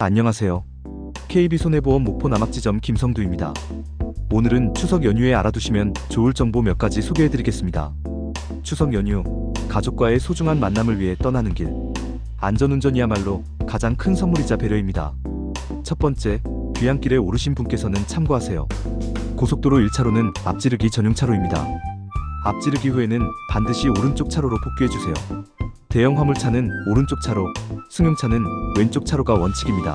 안녕하세요. KB손해보험 목포 남학지점 김성두입니다. 오늘은 추석 연휴에 알아두시면 좋을 정보 몇 가지 소개해드리겠습니다. 추석 연휴, 가족과의 소중한 만남을 위해 떠나는 길. 안전운전이야말로 가장 큰 선물이자 배려입니다. 첫 번째, 귀향길에 오르신 분께서는 참고하세요. 고속도로 1차로는 앞지르기 전용 차로입니다. 앞지르기 후에는 반드시 오른쪽 차로로 복귀해주세요. 대형 화물차는 오른쪽 차로, 승용차는 왼쪽 차로가 원칙입니다.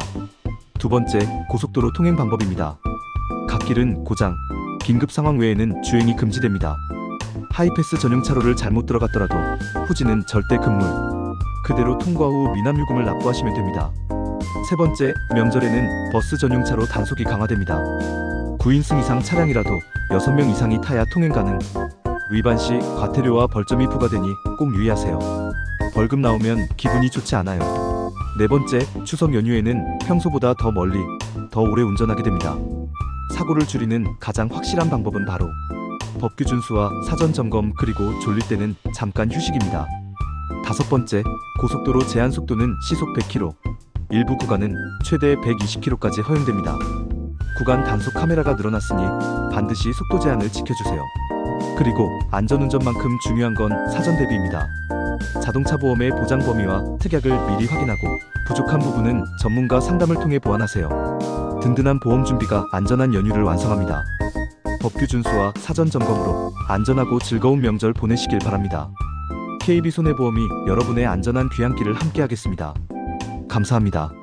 두 번째, 고속도로 통행 방법입니다. 갓길은 고장, 긴급 상황 외에는 주행이 금지됩니다. 하이패스 전용 차로를 잘못 들어갔더라도 후진은 절대 금물. 그대로 통과 후 미남 요금을 납부하시면 됩니다. 세 번째, 명절에는 버스 전용 차로 단속이 강화됩니다. 9인승 이상 차량이라도 6명 이상이 타야 통행 가능. 위반 시 과태료와 벌점이 부과되니 꼭 유의하세요. 벌금 나오면 기분이 좋지 않아요. 네 번째, 추석 연휴에는 평소보다 더 멀리, 더 오래 운전하게 됩니다. 사고를 줄이는 가장 확실한 방법은 바로 법규 준수와 사전 점검 그리고 졸릴 때는 잠깐 휴식입니다. 다섯 번째, 고속도로 제한 속도는 시속 100km, 일부 구간은 최대 120km까지 허용됩니다. 구간 단속 카메라가 늘어났으니 반드시 속도 제한을 지켜주세요. 그리고 안전운전만큼 중요한 건 사전 대비입니다. 자동차 보험의 보장 범위와 특약을 미리 확인하고 부족한 부분은 전문가 상담을 통해 보완하세요. 든든한 보험 준비가 안전한 연휴를 완성합니다. 법규 준수와 사전 점검으로 안전하고 즐거운 명절 보내시길 바랍니다. KB 손해보험이 여러분의 안전한 귀향길을 함께하겠습니다. 감사합니다.